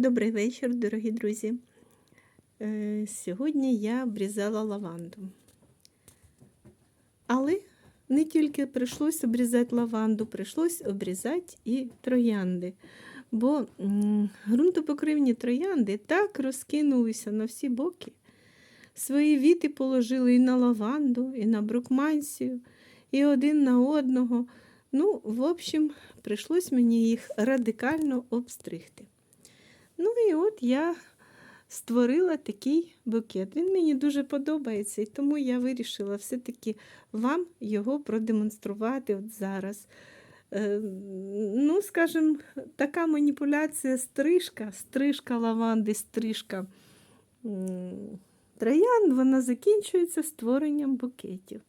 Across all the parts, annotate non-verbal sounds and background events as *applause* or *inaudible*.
Добрий вечір, дорогі друзі. Е, Сьогодні я обрізала лаванду. Але не тільки прийшлось обрізати лаванду, прийшлось обрізати і троянди. Бо ґрунтопокривні троянди так розкинулися на всі боки. Свої віти положили і на лаванду, і на брукмансію, і один на одного. Ну, в общем, прийшлось мені їх радикально обстригти. Ну і от я створила такий букет. Він мені дуже подобається, і тому я вирішила все-таки вам його продемонструвати от зараз. Е, ну, скажімо, така маніпуляція стрижка, стрижка лаванди, стрижка троянд, вона закінчується створенням букетів.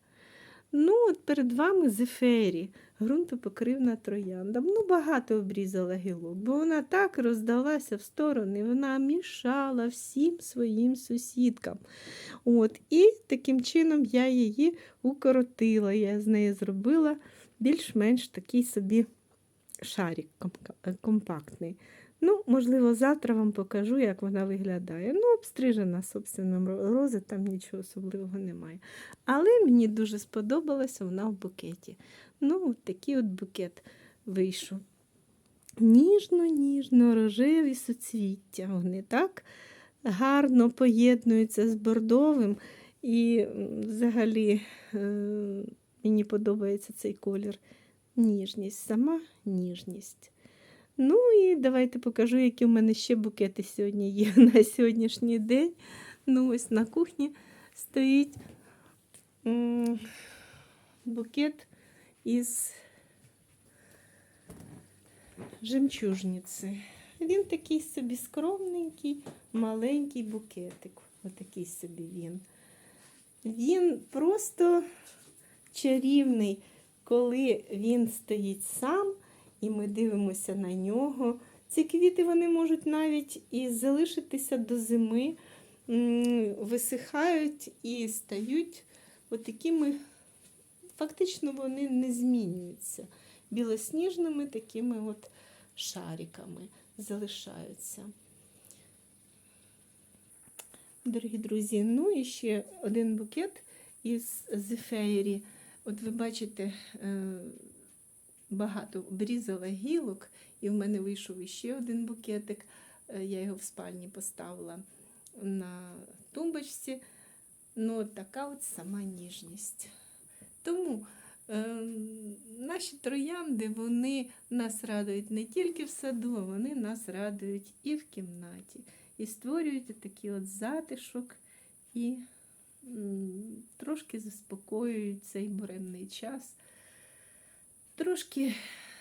Ну, от перед вами зефері, ґрунтопокривна троянда. Ну, багато обрізала гілок, бо вона так роздалася в сторони, вона мішала всім своїм сусідкам. От, І таким чином я її укоротила. Я з неї зробила більш-менш такий собі шарик компактний. Ну, можливо, завтра вам покажу, як вона виглядає. Ну, обстрижена собственним рози, там нічого особливого немає. Але мені дуже сподобалася вона в букеті. Ну, от такий от букет вийшов. Ніжно-ніжно рожеві суцвіття. Вони так гарно поєднуються з бордовим. І взагалі е, мені подобається цей колір. Ніжність, сама ніжність. Ну і давайте покажу, які в мене ще букети сьогодні є *laughs* на сьогоднішній день. Ну, ось на кухні стоїть букет із жемчужниці. Він такий собі скромненький, маленький букетик. Отакий собі він. Він просто чарівний, коли він стоїть сам, і ми дивимося на нього. Ці квіти вони можуть навіть і залишитися до зими, висихають і стають отакими, фактично вони не змінюються. Білосніжними такими от шариками залишаються. Дорогі друзі, ну і ще один букет із зефейрі. От ви бачите, е, багато обрізала гілок, і в мене вийшов іще один букетик. Е, Я його в спальні поставила на тумбочці. Ну, така от сама ніжність. Тому е, наші троянди вони нас радують не тільки в саду, вони нас радують і в кімнаті. І створюють такий от затишок і м, трошки заспокоюють цей буремний час, трошки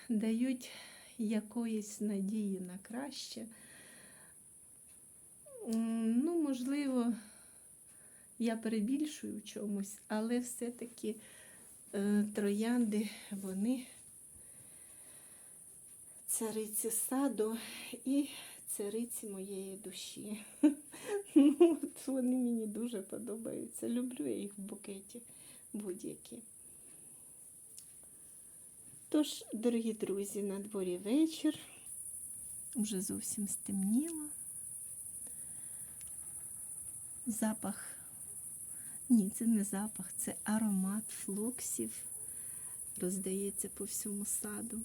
дають якоїсь надії на краще. Ну, можливо, я перебільшую в чомусь, але все-таки е, троянди, вони цариці саду і цариці моєї душі. *laughs* Ну, от вони мені дуже подобаються. Люблю я їх в букеті будь-які. Тож, дорогі друзі, на дворі вечір. Вже зовсім стемніло. Запах. Ні, це не запах, це аромат флоксів роздається по всьому саду.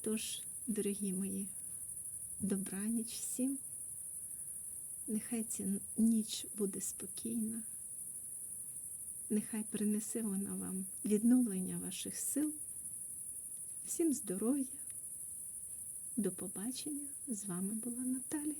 Тож, дорогі мої, добраніч всім. Нехай ця ніч буде спокійна. Нехай принесе вона вам відновлення ваших сил. Всім здоров'я. До побачення. З вами була Наталя.